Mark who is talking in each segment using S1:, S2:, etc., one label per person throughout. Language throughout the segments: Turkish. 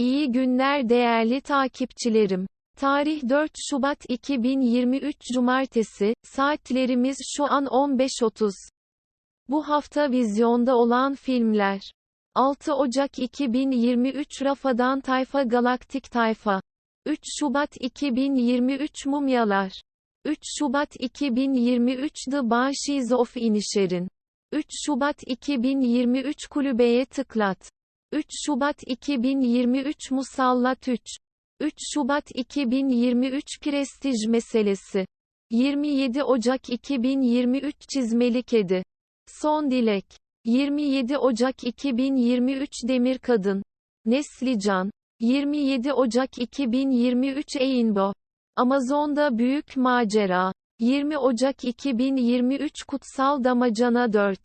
S1: İyi günler değerli takipçilerim. Tarih 4 Şubat 2023 Cumartesi, saatlerimiz şu an 15.30. Bu hafta vizyonda olan filmler. 6 Ocak 2023 Rafadan Tayfa Galaktik Tayfa. 3 Şubat 2023 Mumyalar. 3 Şubat 2023 The Banshees of Inisherin. 3 Şubat 2023 Kulübeye Tıklat. 3 Şubat 2023 Musallat 3. 3 Şubat 2023 Prestij Meselesi. 27 Ocak 2023 Çizmeli Kedi. Son Dilek. 27 Ocak 2023 Demir Kadın. Neslican. 27 Ocak 2023 Eynbo. Amazon'da Büyük Macera. 20 Ocak 2023 Kutsal Damacana 4.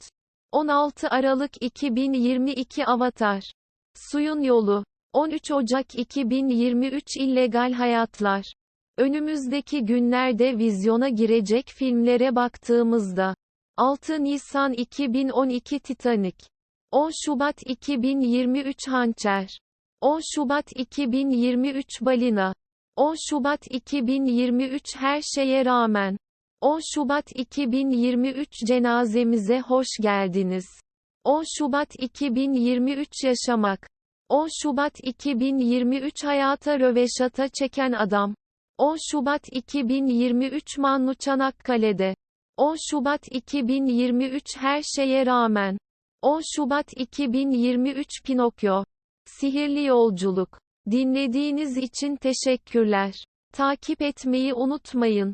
S1: 16 Aralık 2022 Avatar. Suyun Yolu. 13 Ocak 2023 İllegal Hayatlar. Önümüzdeki günlerde vizyona girecek filmlere baktığımızda 6 Nisan 2012 Titanic 10 Şubat 2023 Hançer 10 Şubat 2023 Balina 10 Şubat 2023 Her şeye rağmen 10 Şubat 2023 cenazemize hoş geldiniz. 10 Şubat 2023 yaşamak. 10 Şubat 2023 hayata röveşata çeken adam. 10 Şubat 2023 Manlu Çanakkale'de. 10 Şubat 2023 her şeye rağmen. 10 Şubat 2023 Pinokyo. Sihirli yolculuk. Dinlediğiniz için teşekkürler. Takip etmeyi unutmayın.